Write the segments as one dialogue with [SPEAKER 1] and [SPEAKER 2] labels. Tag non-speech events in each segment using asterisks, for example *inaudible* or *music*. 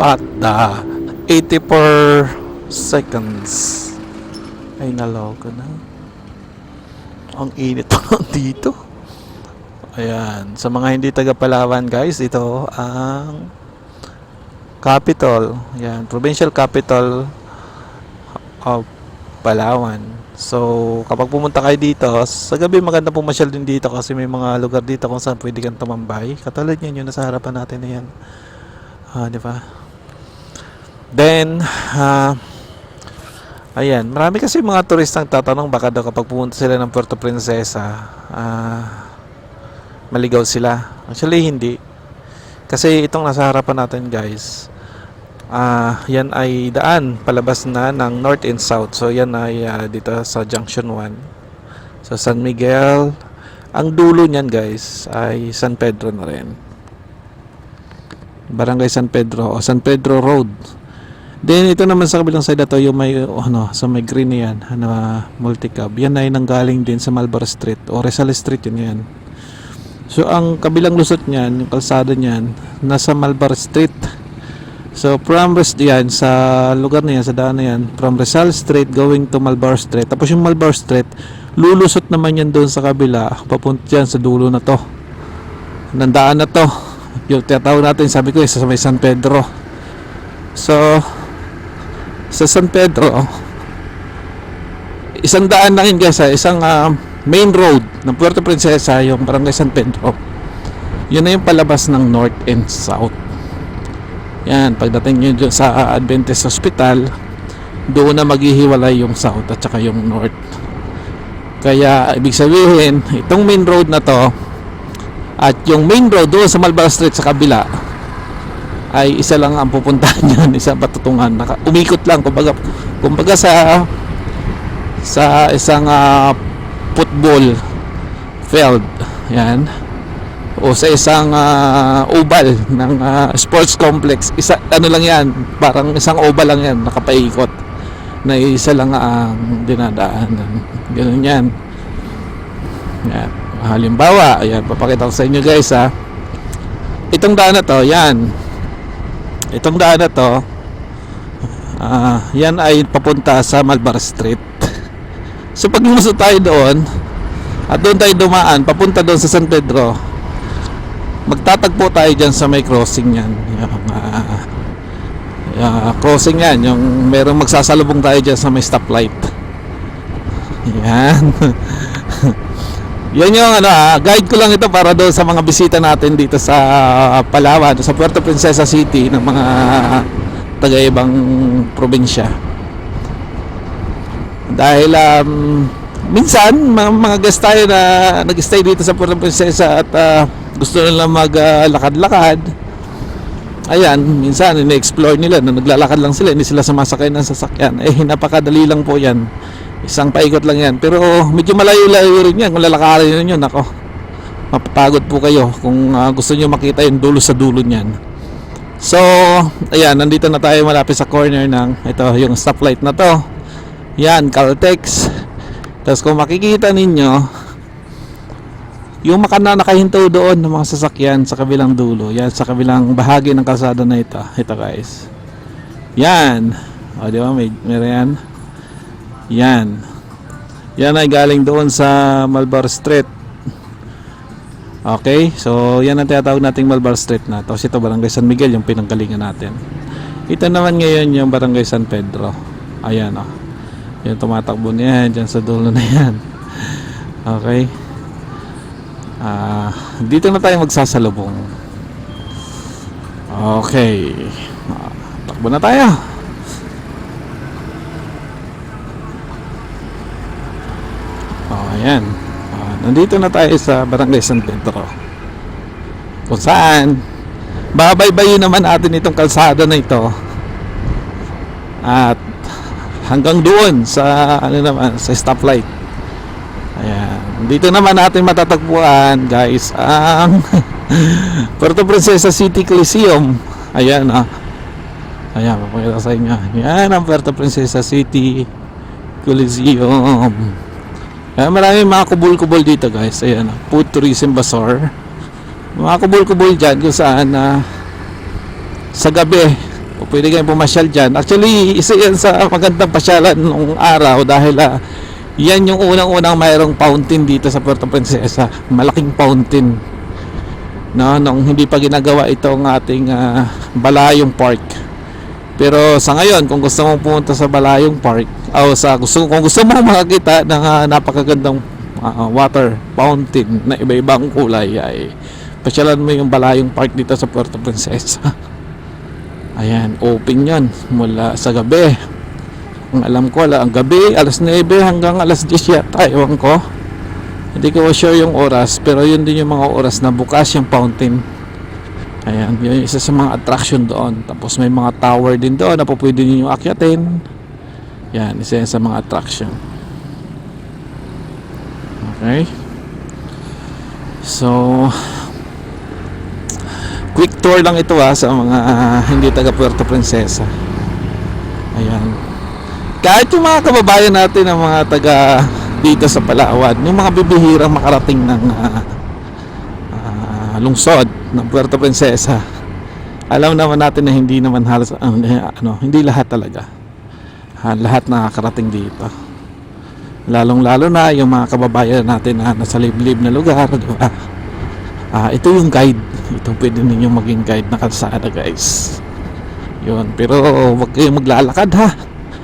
[SPEAKER 1] at the 84 seconds. Ay, naloka na. Ang init *laughs* dito. Ayan. Sa mga hindi taga Palawan guys, ito ang capital. Ayan. Provincial capital of Palawan. So, kapag pumunta kayo dito, sa gabi maganda pumasyal din dito kasi may mga lugar dito kung saan pwede kang tumambay. Katulad yan, yung nasa harapan natin na yan. Ah, di ba? Then, ah, ayan, marami kasi mga turistang tatanong baka daw kapag pumunta sila ng Puerto Princesa, ah, maligaw sila. Actually, hindi. Kasi itong nasa harapan natin, guys, ah, yan ay daan palabas na ng North and South. So, yan ay ah, dito sa Junction 1. So, San Miguel. Ang dulo niyan, guys, ay San Pedro na rin. Barangay San Pedro o San Pedro Road. Then ito naman sa kabilang side na to yung may ano sa may green na yan ano multicab. Yan ay nanggaling din sa Malbar Street o Rizal Street yun yan. So ang kabilang lusot niyan, yung kalsada niyan nasa Malbar Street. So from Res yan sa lugar na yan, sa daan na yan, from Rizal Street going to Malbar Street. Tapos yung Malbar Street, lulusot naman yan doon sa kabila, papunta yan sa dulo na to. Nandaan na to. Yung tinatawag natin, sabi ko, eh, sa may San Pedro. So, sa San Pedro, isang daan yun guys, ha? isang ah, main road ng Puerto Princesa, yung barangay San Pedro. Yun na yung palabas ng North and South. Yan, pagdating nyo dyan sa Adventist Hospital, doon na maghihiwalay yung South at saka yung North. Kaya, ibig sabihin, itong main road na to, at yung main road doon sa Malbar Street sa kabila, ay isa lang ang pupuntahan niyan, *laughs* isang patutungan. Naka, umikot lang, kumbaga, kumbaga sa sa isang ah, football field, yan, o sa isang ah, oval ng ah, sports complex, isa, ano lang yan, parang isang oval lang yan, nakapaikot, na isa lang ang dinadaanan. Ganun yan. Yan. Halimbawa, ayan, papakita ko sa inyo guys ha. Itong daan na to, yan, Itong daan na to, ah, yan ay papunta sa Malbar Street. So pag lumusot tayo doon, at doon tayo dumaan, papunta doon sa San Pedro, magtatagpo tayo dyan sa may crossing yan. Yung, ah, yung crossing yan, yung merong magsasalubong tayo dyan sa may stoplight. Yan. *laughs* Yan yung ano, ah, guide ko lang ito para doon sa mga bisita natin dito sa Palawan, sa Puerto Princesa City ng mga taga-ibang probinsya. Dahil um, minsan mga, mga guest tayo na nag-stay dito sa Puerto Princesa at ah, gusto nila maglakad-lakad. Ayan, minsan ina-explore nila na naglalakad lang sila, hindi sila sumasakay ng sasakyan. Eh, napakadali lang po yan. Isang paikot lang yan. Pero medyo malayo-layo rin yan. Kung lalakarin ninyo, nako. Mapapagod po kayo kung ah, gusto nyo makita yung dulo sa dulo niyan. So, ayan, nandito na tayo malapit sa corner ng ito, yung stoplight na to. Yan, Caltex. Tapos kung makikita ninyo, yung makana nakahinto doon ng mga sasakyan sa kabilang dulo. Yan, sa kabilang bahagi ng kalsada na ito. Ito guys. Yan. O, di ba? May, meron yan. Yan. Yan ay galing doon sa Malbar Street. Okay, so yan ang tinatawag nating Malbar Street na. Tapos ito Barangay San Miguel yung pinanggalingan natin. Ito naman ngayon yung Barangay San Pedro. Ayan. Oh. Yung tumatakbo niya dyan sa dulo na yan. *laughs* Okay. Ah, dito na tayo magsasalubong. Okay. Ah, takbo na tayo. Oh, ayan. Ah, nandito na tayo sa Barangay San Pedro. Kung saan, babaybayin naman natin itong kalsada na ito. At hanggang doon sa ano naman sa stoplight. Ayan. Dito naman natin matatagpuan, guys, ang *laughs* Puerto Princesa City Coliseum. Ayan ah. Ayan, papakita sa inyo. Yan ang Puerto Princesa City Coliseum. Ayan, maraming mga kubol-kubol dito, guys. Ayan, ah. Food Tourism Bazaar. Mga kubol-kubol dyan kung saan na sa gabi pwede kayong pumasyal dyan. Actually, isa yan sa magandang pasyalan nung araw dahil ah, yan yung unang-unang mayroong fountain dito sa Puerto Princesa. Malaking fountain. No, nung hindi pa ginagawa itong ating ah, Balayong Park. Pero sa ngayon, kung gusto mong pumunta sa Balayong Park, o sa gusto kung gusto mo makakita ng ah, napakagandang ah, water fountain na iba-ibang kulay ay pasyalan mo yung Balayong Park dito sa Puerto Princesa. *laughs* Ayan, open yan mula sa gabi. Ang alam ko, ala, ang gabi, alas 9 hanggang alas 10 yata, ewan ko. Hindi ko sure yung oras, pero yun din yung mga oras na bukas yung fountain. Ayan, yun isa sa mga attraction doon. Tapos may mga tower din doon na pwede nyo akyatin. Yan, isa yan sa mga attraction. Okay. So, quick tour lang ito ah sa mga hindi taga Puerto Princesa. Ayan. Kahit yung mga kababayan natin ng mga taga dito sa Palawan, yung mga bibihirang makarating ng ah, ah, lungsod ng Puerto Princesa, alam naman natin na hindi naman halos ah, ano, hindi lahat talaga. Ah, lahat nakakarating dito. Lalong-lalo na yung mga kababayan natin na nasa liblib na lugar, di ba? Ah, ito yung guide. Ito pwede ninyong maging guide na kalsada, guys. Yun, pero wag kayong maglalakad ha.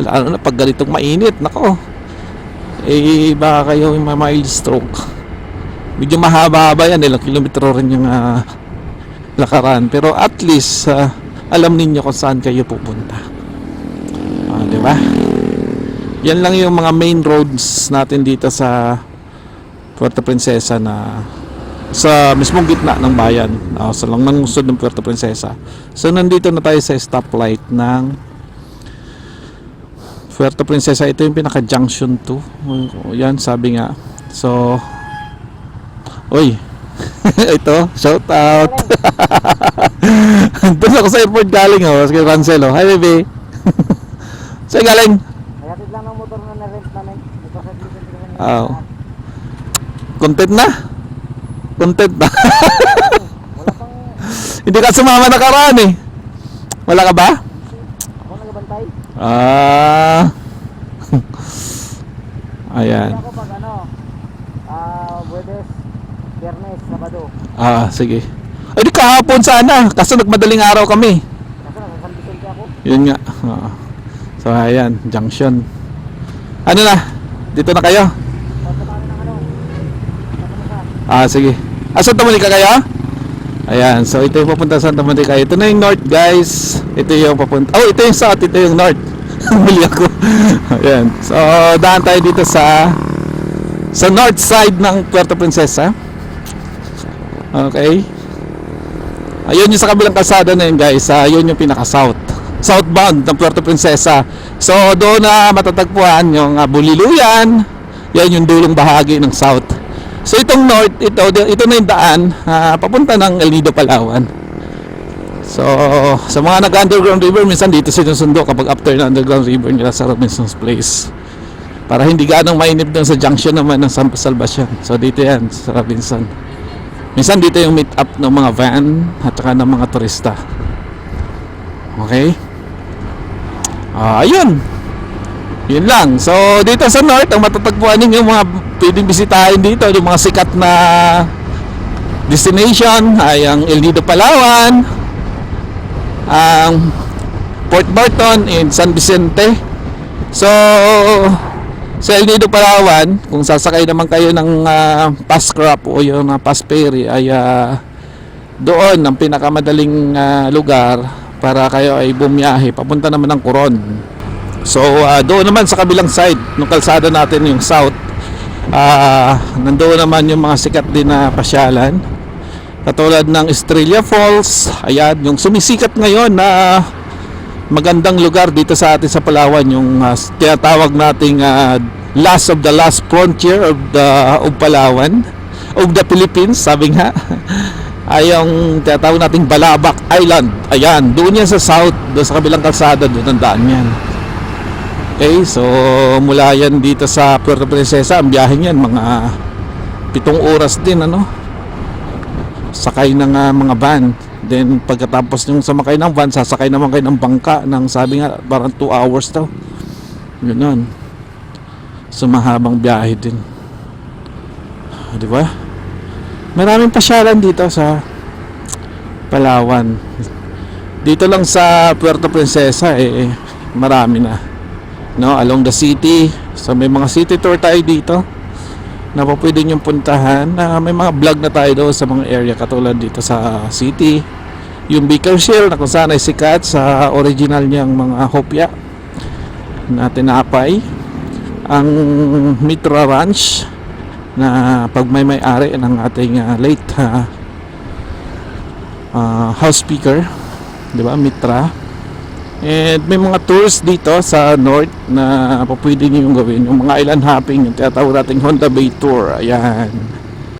[SPEAKER 1] Lalo na pag ganitong mainit, nako. Eh, baka kayo yung may mild stroke. Medyo mahaba-haba yan, ilang kilometro rin yung ah, lakaran. Pero at least, ah, alam ninyo kung saan kayo pupunta. Ah, di ba? Yan lang yung mga main roads natin dito sa Puerto Princesa na sa mismong gitna ng bayan uh, sa lang ng lungsod ng Puerto Princesa so nandito na tayo sa stoplight ng Puerto Princesa ito yung pinaka junction 2 yan sabi nga so oy *laughs* ito shout out *laughs* doon ako sa airport galing oh kay Rancelo hi baby *laughs* saan galing
[SPEAKER 2] Hayatid lang ng motor na na-rent namin. Ito sa.
[SPEAKER 1] Oo. content na content na
[SPEAKER 2] Wala pang
[SPEAKER 1] hindi ka sumama nakaraan eh wala ka ba?
[SPEAKER 2] ako nagbantay.
[SPEAKER 1] Ah. Ayan.
[SPEAKER 2] Ako pag ano, ah, Buedes, Biyernes, Sabado.
[SPEAKER 1] Ah, sige. Ay, di kahapon sana. Kaso nagmadaling araw kami.
[SPEAKER 2] Kasi nakasambitin ka ako.
[SPEAKER 1] Yun nga. Oo. So, ayan. Junction. Ano na? Dito na kayo?
[SPEAKER 2] Ano,
[SPEAKER 1] Ah, sige. Ah, Santa Monica kayo? Ayan. So, ito yung papunta sa Santa Monica. Ito na yung north, guys. Ito yung papunta. Oh, ito yung south. Ito yung north. *laughs* Mali ako. ayan. So, daan tayo dito sa sa north side ng Puerto Princesa. Okay. Ayun yung sa kabilang kalsada na yun guys. Uh, yun yung pinaka-south. Southbound ng Puerto Princesa. So doon na matatagpuan yung uh, Buliluyan. Yan yung dulong bahagi ng south. So itong north, ito, ito na yung daan ah, papunta ng El Nido, Palawan. So sa mga nag-underground river, minsan dito sinusundo kapag after na underground river nila sa Robinson's Place. Para hindi ganong mainip doon sa junction naman ng San Salvacion. So dito yan sa Robinson. Minsan dito yung meet up ng mga van at saka ng mga turista. Okay? Ah, ayun. Yun lang. So, dito sa North, ang matatagpuan ninyo mga pwedeng bisitahin dito, yung mga sikat na destination ay ang El Nido, Palawan, ang Port Barton in San Vicente. So, sa El Nido, Palawan, kung sasakay naman kayo ng uh, pass crop o yung uh, pass ferry ay ah, doon ang pinakamadaling ah, lugar para kayo ay bumiyahe papunta naman ng Coron. So ah, doon naman sa kabilang side ng kalsada natin yung south ah nandoon naman yung mga sikat din na pasyalan katulad ng Estrella Falls ayan yung sumisikat ngayon na magandang lugar dito sa atin sa Palawan yung uh, tinatawag nating ah, last of the last frontier of the of Palawan of the Philippines sabi nga *laughs* ay yung tinatawag nating Balabac Island. Ayan doon yan sa south doon sa kabilang kalsada doon ang daan yan. Okay so mula yan dito sa Puerto Princesa ang biyahe niyan mga pitong oras din ano? Sakay ng ah, mga van Then pagkatapos yung sumakay ng van, sasakay naman kayo ng bangka ng sabi nga parang 2 hours daw. Ganun. So mahabang biyahe din. Di ba? Maraming pasyalan dito sa Palawan. Dito lang sa Puerto Princesa eh marami na. No, along the city. So may mga city tour tayo dito na po pwede niyong puntahan na may mga vlog na tayo doon sa mga area katulad dito sa city yung Baker Shell na kung saan ay sikat sa original niyang mga hopya na tinapay. Ang Mitra Ranch na pag may may-ari ng ating ah, late ah, ah, house speaker. Di ba Mitra? And may mga tours dito sa north na pwede niyo gawin. Yung mga island hopping yung tinatawag nating Honda Bay Tour. Ayan